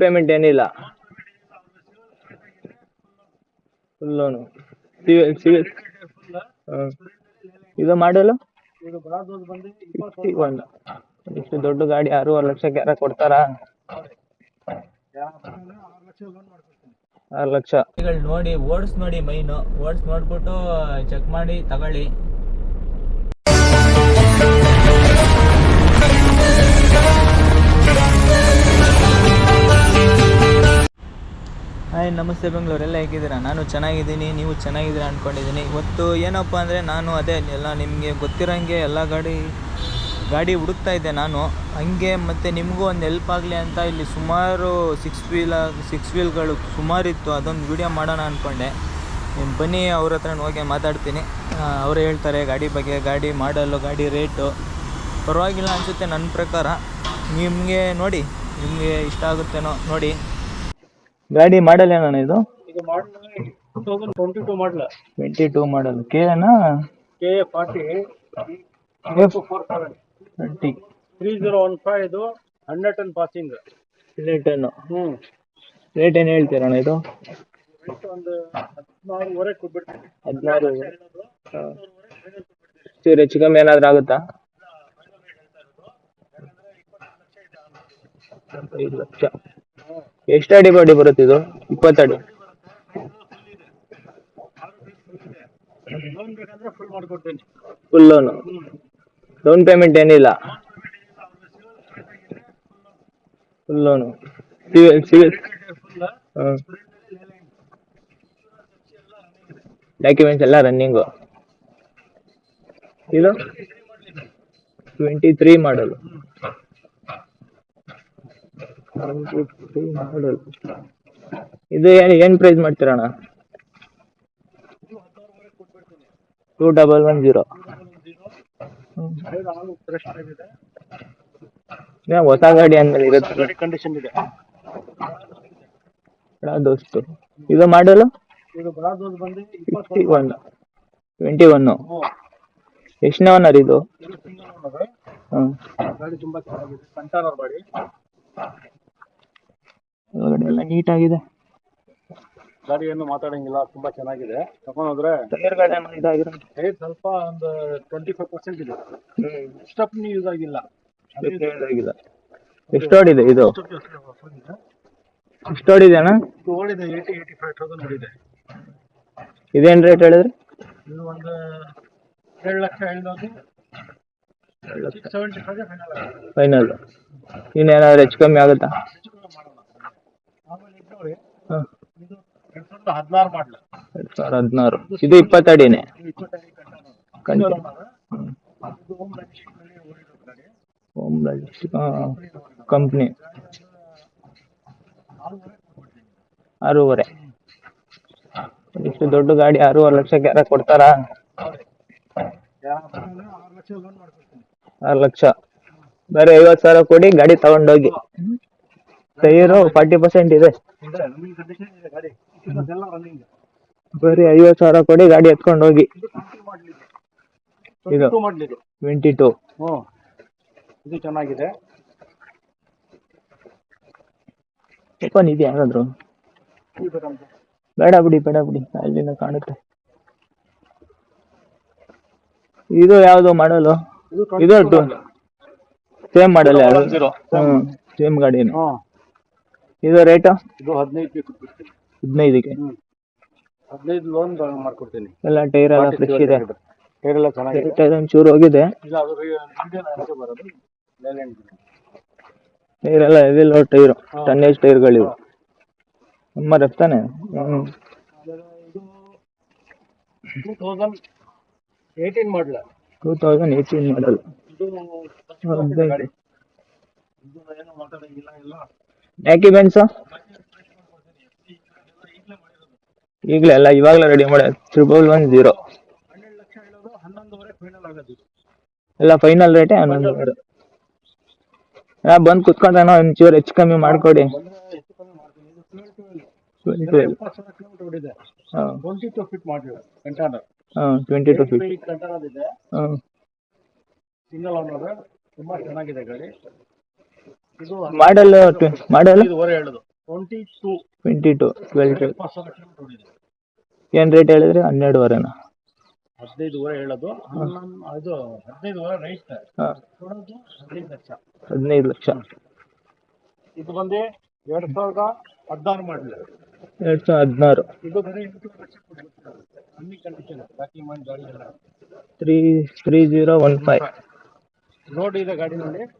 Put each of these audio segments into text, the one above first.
Payment ಏನಿಲ್ಲ. Full loan civil civil ಇದು ಮಾಡಲು? ಇಷ್ಟು ದೊಡ್ಡ ಗಾಡಿ ಆರೂವರೆ ಲಕ್ಷಕ್ಕೆ ಯಾರ ಕೊಡ್ತಾರಾ? ಆರು ಲಕ್ಷ. ನೋಡಿ, ಓಡಿಸ್ ನೋಡಿ ಮೈನು. ಓಡಿಸ್ ನೋಡ್ಬಿಟ್ಟು ಚೆಕ್ ಮಾಡಿ, ತಗೊಳ್ಳಿ. ಹಾಯ್, ನಮಸ್ತೆ ಬೆಂಗಳೂರೆಲ್ಲ ಹೇಗಿದ್ದೀರಾ? ನಾನು ಚೆನ್ನಾಗಿದ್ದೀನಿ, ನೀವು ಚೆನ್ನಾಗಿದ್ದೀರಾ ಅಂದ್ಕೊಂಡಿದ್ದೀನಿ ಇವತ್ತು ಏನಪ್ಪ ಅಂದರೆ ನಾನು ಅದೇ, ಎಲ್ಲ ನಿಮಗೆ ಗೊತ್ತಿರೋಂಗೆ ಎಲ್ಲ ಗಾಡಿ ಗಾಡಿ ಹುಡುಕ್ತಾ ಇದ್ದೆ ನಾನು. ಹಂಗೆ ಮತ್ತು ನಿಮಗೂ ಒಂದು ಹೆಲ್ಪ್ ಆಗಲಿ ಅಂತ ಇಲ್ಲಿ ಸುಮಾರು ಸಿಕ್ಸ್ ವೀಲ ಸಿಕ್ಸ್ ವೀಲ್ಗಳು ಸುಮಾರು ಇತ್ತು ಅದೊಂದು ವೀಡಿಯೋ ಮಾಡೋಣ ಅಂದ್ಕೊಂಡೆ ನಿಮ್ಮ ಬನ್ನಿ, ಅವ್ರ ಹತ್ರ ಹೋಗಿ ಮಾತಾಡ್ತೀನಿ. ಅವರು ಹೇಳ್ತಾರೆ, ಗಾಡಿ ಬಗ್ಗೆ, ಗಾಡಿ ಮಾಡಲು, ಗಾಡಿ ರೇಟು. ಪರವಾಗಿಲ್ಲ ಅನಿಸುತ್ತೆ ನನ್ನ ಪ್ರಕಾರ. ನಿಮಗೆ ನೋಡಿ, ನಿಮಗೆ ಇಷ್ಟ ಆಗುತ್ತೇನೋ ನೋಡಿ. ಗಾಡಿ ಮಾಡಲ್ ಏನಣ್ಣ ಇದು? ಇದು model two thousand twenty two model twenty two model K N K forty four seven twenty three zero one five ಇದು ಹಂಡ್ರೆಡ್ ಟೆನ್ ಪಾಸಿಂಗ್ ಟೆನ್ನು ಹ್ಞೂ ರೇಟ್ ಏನು ಹೇಳ್ತೀರಣ್ಣ ಇದು? ಒಂದು ಹದಿನಾರುವರೆ ಕೊಟ್ಬಿಡ್ತೀನಿ. ಹದಿನಾರು. ಹೆಚ್ಚು ಕಮ್ಮಿ ಏನಾದರೂ ಆಗುತ್ತಾ? ಲಕ್ಷ. ಎಷ್ಟು ಅಡಿ ಬಾಡಿ ಬರುತ್ತೆ ಇದು? ಇಪ್ಪತ್ತಡಿ loan full loan down payment ಏನಿಲ್ಲ. Full loan civil civil documents ಎಲ್ಲ ರನ್ನಿಂಗು ಇದು? ಟ್ವೆಂಟಿ ತ್ರೀ ಮಾಡಲು ಇದು ಏನು ಏನು ಪ್ರೈಸ್ ಮಾಡ್ತೀರಣ್ಣ? ಟೂ ಡಬಲ್ ಒನ್ ಜೀರೋ ಹೊಸ ಗಾಡಿ ಅಂದ್ಮೇಲೆ ಇರುತ್ತೆ. ಕಂಡೀಷನ್ ಇದೆ ಇದು ಮಾಡಲು ಒನ್ ಒನ್ ಟ್ವೆಂಟಿ ಗಾಡಿ ಎಷ್ಟನೇ ಚೆನ್ನಾಗಿದೆ. ಇದು ಇದು ಸಿಂಗಲ್ ಓನರ್ ಹಾಂ ಗಾಡಿ ತುಂಬಾ ಚೆನ್ನಾಗಿದೆ ಕಂಟಾನರ್ ಗಾಡಿ ಒಳಗಡೆ ಎಲ್ಲ ಆಗಿದೆ. ಗಾಡಿ ಏನು ಮಾತಾಡಂಗಿಲ್ಲ ತುಂಬಾ ಚೆನ್ನಾಗಿದೆ. ತಗೊಂಡ್ ಹೋದ್ರೆ ಇದಾಗಿದೆ ಇದಾಗಿರೋ ಟೈರ್ ಸ್ವಲ್ಪ ಒಂದು ಟ್ವೆಂಟಿ ಫೈವ್ ಪರ್ಸೆಂಟ್ ಇದೆ ಸ್ಟೆಪ್ನಿ ಯೂಸ್ ಆಗಿಲ್ಲ. ಇದಾಗಿಲ್ಲ ಎಷ್ಟು ಓಡಿದೆ ಇದು ಎಷ್ಟು ಓಡಿದೆ ಅಣ್ಣ ಇದು ಓಡಿದೆ ಏಯ್ಟಿ ಏಯ್ಟಿ ಫೈವ್ ತೌಸಂಡ್ ಓಡಿದೆ. ಇದೇನು ರೇಟ್ ಹೇಳಿದ್ರಿ? ಇದು ಒಂದು ಏಳು ಲಕ್ಷ ಹೇಳಿದ್ರು ಫೈನಲ್ ಇನ್ನೇನಾದ್ರು ಹೆಚ್ಚು ಕಮ್ಮಿ ಆಗುತ್ತಾ ಹೆಚ್ಚು ಕಡಿಮೆ ಮಾಡೋಣ ಆಮೇಲೆ ಇದು ನೋಡಿ ಹಾಂ ಇದು ಎರಡು ಸಾವಿರದ ಹದಿನಾರು ಮಾಡಲ. ಎರಡು ಸಾವಿರ ಹದಿನಾರು. ಇದು ಇಪ್ಪತ್ತಡಿನೇ. ಗಾಡಿ ಓಮ್ ಹಾಂ ಕಂಪ್ನಿ ಆರೂವರೆ ಇಷ್ಟು ದೊಡ್ಡ ಗಾಡಿ ಆರೂವರೆ ಲಕ್ಷಕ್ಕೆ ಯಾರ ಕೊಡ್ತಾರ? ಆರು ಲಕ್ಷ ಬೇರೆ ಐವತ್ತು ಸಾವಿರ ಕೊಡಿ ಗಾಡಿ ತಗೊಂಡೋಗಿ. ಟೈರು ಫಾರ್ಟಿ ಪರ್ಸೆಂಟ್ ಇದೆ. ಬರೀ ಐವತ್ತು ಸಾವಿರ ಕೊಡಿ ಗಾಡಿ ಎತ್ಕೊಂಡು ಹೋಗಿ. ಇದು ಟ್ವೆಂಟಿ ಟು ಇದು ಚೆನ್ನಾಗಿದೆ. ಓಪನ್ ಇದೆಯಾ ಯಾರಾದ್ರು? ಬೇಡ ಬಿಡಿ ಬೇಡ ಬಿಡಿ. ಅಲ್ಲಿಂದ ಕಾಣುತ್ತೆ. ಇದು ಯಾವುದು ಮಾಡಲು? ಇದು ಇದು 22 ಟು model. ಸೇಮ್ ಮಾಡಲ್ ಯಾರು? ಸೇಮ್ ಗಾಡಿನ. ಇದು ರೇಟ್ ಇದು ಹದಿನೈದು ಹದಿನೈದಕ್ಕೆ? ಹದಿನೈದು ಲೋನ್ ಮಾಡ್ಕೊಡ್ತೀನಿ. ಎಲ್ಲ ಟೈರ್ ಎಲ್ಲ ಫ್ರೆಶ್ ಇದೆ. ಟೈರ್ ಎಲ್ಲ ಚೆನ್ನಾಗಿದೆ. ಟೈರ್ ಒಂಚೂರು ಹೋಗಿದೆ. ಟೈರ್ ಎಲ್ಲ ಇದೆಲ್ಲ ಟೈರು ಟೈರ್ ಟನ್ನೇಜ್ ಟೈರ್ಗಳಿವು ನಮ್ಮ ರಫ್ತಾನೆ ಹ್ಞೂ ಇದು two thousand eighteen model two thousand eighteen model documents ಈಗಲೇ ಅಲ್ಲ, ಇವಾಗಲೇ ರೆಡಿ ಮಾಡಿ. ತ್ರಿಬಲ್ ಒನ್ ಜೀರೋ ಎಲ್ಲ ಫೈನಲ್ ರೇಟೇ ಹನ್ನೊಂದು ಬಂದು ಕುತ್ಕೊಂಡಾನ ಒಂಚೂರು ಹೆಚ್ಚು ಕಮ್ಮಿ ಮಾಡಿಕೊಡಿ. ಟ್ವೆಂಟಿ ಟು ಸಿಂಗಲ್ ತುಂಬಾ ಚೆನ್ನಾಗಿದೆ ಗಾಡಿ. Model model twenty two twenty two twelve ಏನು ರೇಟ್ ಹೇಳಿದ್ರಿ? ಹನ್ನೆರಡುವರೆನಾ ಹದಿನೈದುವರೆ ಹೇಳೋದು. ಅದು ಹದಿನೈದುವರೆ ರೈಟ್ ಹದಿನೈದು ಲಕ್ಷ. ಹದಿನೈದು ಲಕ್ಷ. ಇದು ಬಂದು ಎರಡು ಸಾವಿರದ ಹದಿನಾರು ಮಾಡಲಿ. ಎರಡು ಸಾವಿರದ ಹದಿನಾರು. ಇದು ಬರೀ ಅನ್ನಿ ಕಂಡೀಷನ್ ಮಾಡಿ ಗಾಡಿ three three zero one five road ಇದೆ ಗಾಡಿನಲ್ಲಿ ಹಂಡ್ರೆಡ್ ಕೊಟ್ಬಿಡೋದು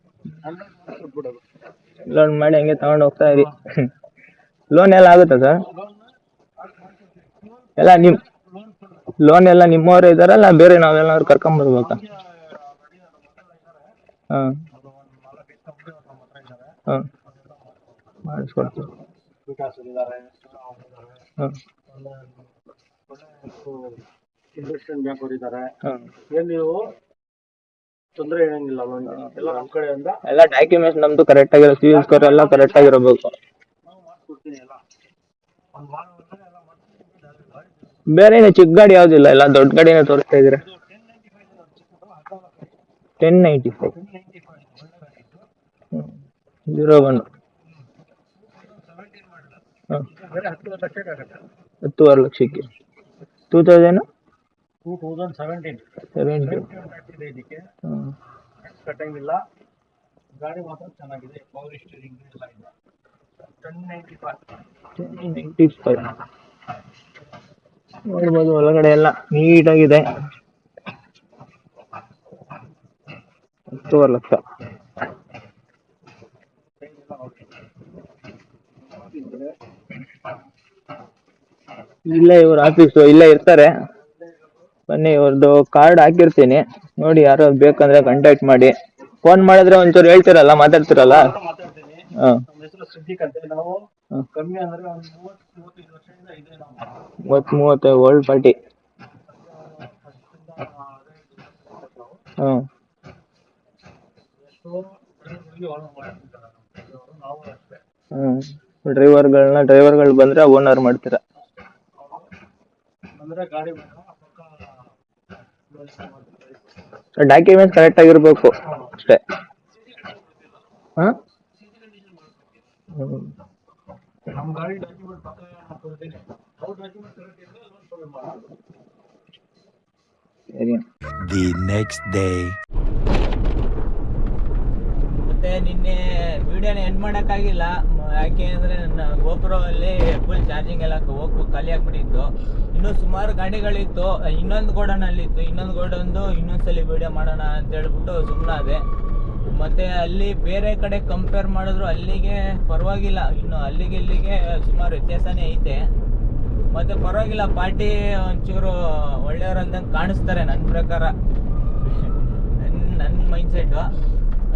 ಲೋನ್ ಮಾಡಿ ಹಂಗೆ ತಗೊಂಡು ಹೋಗ್ತಾ ಇರಿ. ಲೋನ್ ಎಲ್ಲ ಆಗುತ್ತಾ ಸರ್ ಎಲ್ಲ ನಿಮ್ ಲೋನ್ ಎಲ್ಲ ನಿಮ್ಮವರೇ ಇದ್ದಾರಲ್ಲ ಬೇರೆ ನಾವೆಲ್ಲಾದ್ರು ಕರ್ಕೊಂಬರ್ಬೇಕಾ? ಹಾಂ. ಹಾ. ಮಾಡಿಸ್ಕೊಡ್ತೀವಿ. ಹಾ. ಬ್ಯಾಂಕ್ ಅವರು ಇದ್ದಾರೆ ಹಾಂ. ಏನ್ ನೀವು? ತೊಂದರೆ ಏನಿಲ್ಲ ಎಲ್ಲ ನಮ್ಮ ಕಡೆಯಿಂದ. ಎಲ್ಲ ಡಾಕ್ಯುಮೆಂಟ್ಸ್ ನಮ್ಮದು ಕರೆಕ್ಟಾಗಿರೋ ಸಿವಿಲ್ ಸ್ಕೋರ್ ಎಲ್ಲ ಕರೆಕ್ಟ್ ಆಗಿರಬೇಕು. ಬೇರೆ ಏನು ಚಿಕ್ಕ ಗಾಡಿ ಯಾವುದಿಲ್ಲ ಎಲ್ಲ ದೊಡ್ಡ ಗಾಡಿನೇ ತೋರಿಸ್ತಾ ಇದ್ದೀರಾ? Ten ninety five zero one ಹತ್ತುವರೆ ಲಕ್ಷಕ್ಕೆ. Two thousand two thousand seventeen seventeen ಇದೆ ಇದಕ್ಕೆ ಹಾಂ ಕಟ್ಟಂಗಿಲ್ಲ ಗಾಡಿ ಮಾತ್ರ ಚೆನ್ನಾಗಿದೆ. ಪವರ್ ಸ್ಟೀರಿಂಗ್ ಎಲ್ಲ ಇದೆ. Ten ninety five ninety five ನೋಡ್ಬೋದು ಒಳಗಡೆ ಎಲ್ಲ ನೀಟಾಗಿದೆ. ಹತ್ತುವರೆ ಲಕ್ಷ. ಇಲ್ಲ ಇವ್ರ ಆಫೀಸು ಇಲ್ಲೇ ಇರ್ತಾರೆ. ಬನ್ನಿ ಇವ್ರದ್ದು ಕಾರ್ಡ್ ಹಾಕಿರ್ತೀನಿ. ನೋಡಿ ಯಾರು ಬೇಕಂದ್ರೆ ಕಾಂಟ್ಯಾಕ್ಟ್ ಮಾಡಿ. ಫೋನ್ ಮಾಡಿದ್ರೆ ಒಂಚೂರು ಹೇಳ್ತಿರಲ್ಲ ಮಾತಾಡ್ತಿರಲ್ಲ? ಹಾಂ. ಮೂವತ್ತು ಮೂವತ್ತೈದು ಓಲ್ಡ್ ಪಾರ್ಟಿ ಹಾಂ. ಹ್ಞೂ ಡ್ರೈವರ್ಗಳನ್ನ ಡ್ರೈವರ್ಗಳು ಬಂದರೆ ಓನರ್ ಮಾಡ್ತೀರಾ ಅಂದ್ರೆ ಗಾಡಿ ಬೇಕಾ ಪಕ್ಕ ಡಾಕ್ಯುಮೆಂಟ್ಸ್ ಕರೆಕ್ಟ್ ಆಗಿರ್ಬೇಕು ಅಷ್ಟೇ. ಹಾಂ? ನಮ್ಮ ಗಾಡಿ ಡಾಕ್ಯುಮೆಂಟ್ ಮತ್ತೆ ನಿನ್ನೆ ವಿಡಿಯೋನ ಎಂಡ್ ಮಾಡೋಕ್ಕಾಗಿಲ್ಲ. ಯಾಕೆ ಅಂದರೆ ನನ್ನ ಗೋಪುರದಲ್ಲಿ ಫುಲ್ ಚಾರ್ಜಿಂಗ್ ಎಲ್ಲ ಹೋಗಿ ಖಾಲಿ ಆಗ್ಬಿಟ್ಟಿತ್ತು. ಇನ್ನೂ ಸುಮಾರು ಗಾಡಿಗಳಿತ್ತು. ಇನ್ನೊಂದು ಗೋಡನಲ್ಲಿತ್ತು. ಇನ್ನೊಂದು ಗೋಡೊಂದು ಇನ್ನೊಂದ್ಸಲಿ ವಿಡಿಯೋ ಮಾಡೋಣ ಅಂತ ಹೇಳ್ಬಿಟ್ಟು ಸುಮ್ಮನಾದೆ ಮತ್ತೆ ಅಲ್ಲಿ ಬೇರೆ ಕಡೆ ಕಂಪೇರ್ ಮಾಡಿದ್ರು ಅಲ್ಲಿಗೆ ಪರವಾಗಿಲ್ಲ. ಇನ್ನು ಅಲ್ಲಿಗೆ ಇಲ್ಲಿಗೆ ಸುಮಾರು ವ್ಯತ್ಯಾಸನೇ ಐತೆ. ಮತ್ತೆ ಪರವಾಗಿಲ್ಲ, ಪಾರ್ಟಿ ಒಂಚೂರು ಒಳ್ಳೆಯವ್ರು ಅಂದಂಗೆ ಕಾಣಿಸ್ತಾರೆ ನನ್ನ ಪ್ರಕಾರ. ನನ್ನ ನನ್ನ ಮೈಂಡ್ಸೆಟ್ಟು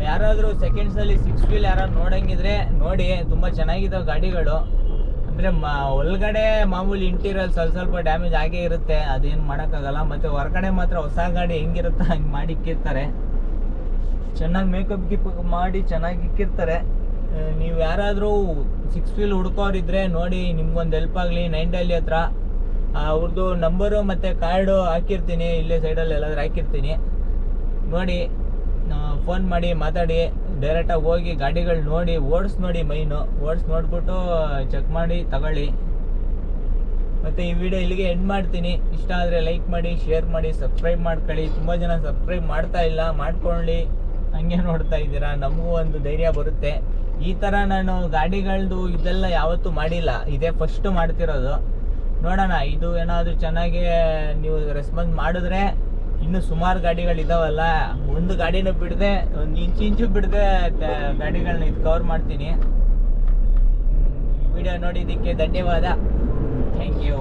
ಯಾರಾದರೂ ಸೆಕೆಂಡ್ಸಲ್ಲಿ ಸಿಕ್ಸ್ ವೀಲ್ ಯಾರಾದ್ರು ನೋಡಂಗಿದ್ರೆ ನೋಡಿ, ತುಂಬ ಚೆನ್ನಾಗಿದ್ದಾವೆ ಗಾಡಿಗಳು. ಅಂದರೆ ಮಾ, ಒಳಗಡೆ ಮಾಮೂಲಿ ಇಂಟೀರಿಯರ್ ಸ್ವಲ್ಪ ಸ್ವಲ್ಪ ಡ್ಯಾಮೇಜ್ ಆಗೇ ಇರುತ್ತೆ, ಅದೇನು ಮಾಡೋಕ್ಕಾಗಲ್ಲ. ಮತ್ತು ಹೊರಗಡೆ ಮಾತ್ರ ಹೊಸ ಗಾಡಿ ಹೆಂಗಿರುತ್ತೋ ಹಂಗೆ ಮಾಡಿ ಇಕ್ಕಿರ್ತಾರೆ. ಚೆನ್ನಾಗಿ ಮೇಕಪ್ ಗಿಪ್ ಮಾಡಿ ಚೆನ್ನಾಗಿ ಇಕ್ಕಿರ್ತಾರೆ. ನೀವು ಯಾರಾದರೂ ಸಿಕ್ಸ್ ವೀಲ್ ಹುಡ್ಕೋರಿದ್ರೆ ನೋಡಿ, ನಿಮ್ಗೊಂದು ಹೆಲ್ಪ್ ಆಗಲಿ ನೈನ್ ಡೈಲಿ ಹತ್ರ. ಅವ್ರದ್ದು ನಂಬರು ಮತ್ತು ಕಾರ್ಡು ಹಾಕಿರ್ತೀನಿ, ಇಲ್ಲೇ ಸೈಡಲ್ಲಿ ಎಲ್ಲಾದ್ರೂ ಹಾಕಿರ್ತೀನಿ. ನೋಡಿ ಫೋನ್ ಮಾಡಿ, ಮಾತಾಡಿ ಡೈರೆಕ್ಟಾಗಿ ಹೋಗಿ ಗಾಡಿಗಳು ನೋಡಿ, ಓಡಿಸ್ ನೋಡಿ ಮೈನು. ಓಡಿಸ್ ನೋಡ್ಬಿಟ್ಟು ಚೆಕ್ ಮಾಡಿ, ತಗೊಳ್ಳಿ. ಮತ್ತು ಈ ವಿಡಿಯೋ ಇಲ್ಲಿಗೆ ಎಂಡ್ ಮಾಡ್ತೀನಿ. ಇಷ್ಟ ಆದರೆ ಲೈಕ್ ಮಾಡಿ ಶೇರ್ ಮಾಡಿ ಸಬ್ಸ್ಕ್ರೈಬ್ ಮಾಡ್ಕೊಳ್ಳಿ. ತುಂಬ ಜನ ಸಬ್ಸ್ಕ್ರೈಬ್ ಮಾಡ್ತಾ ಇಲ್ಲ, ಮಾಡ್ಕೊಳ್ಳಿ. ಹಂಗೆ ನೋಡ್ತಾ ಇದ್ದೀರಾ? ನಮಗೂ ಒಂದು ಧೈರ್ಯ ಬರುತ್ತೆ. ಈ ಥರ ನಾನು ಗಾಡಿಗಳದ್ದು ಇದೆಲ್ಲ ಯಾವತ್ತೂ ಮಾಡಿಲ್ಲ. ಇದೇ ಫಸ್ಟ್ ಮಾಡ್ತಿರೋದು. ನೋಡೋಣ, ಇದು ಏನಾದರೂ ಚೆನ್ನಾಗಿ ನೀವು ರೆಸ್ಪಾನ್ಸ್ ಮಾಡಿದ್ರೆ ಇನ್ನು ಸುಮಾರು ಗಾಡಿಗಳು ಇದಾವಲ್ಲ, ಒಂದು ಗಾಡಿನ ಬಿಡದೆ, ಒಂದು ಇಂಚು ಇಂಚು ಬಿಡದೆ ಗಾಡಿಗಳನ್ನ ಇದು ಕವರ್ ಮಾಡ್ತೀನಿ. ವಿಡಿಯೋ ನೋಡಿದ್ದಕ್ಕೆ ಧನ್ಯವಾದ. Thank you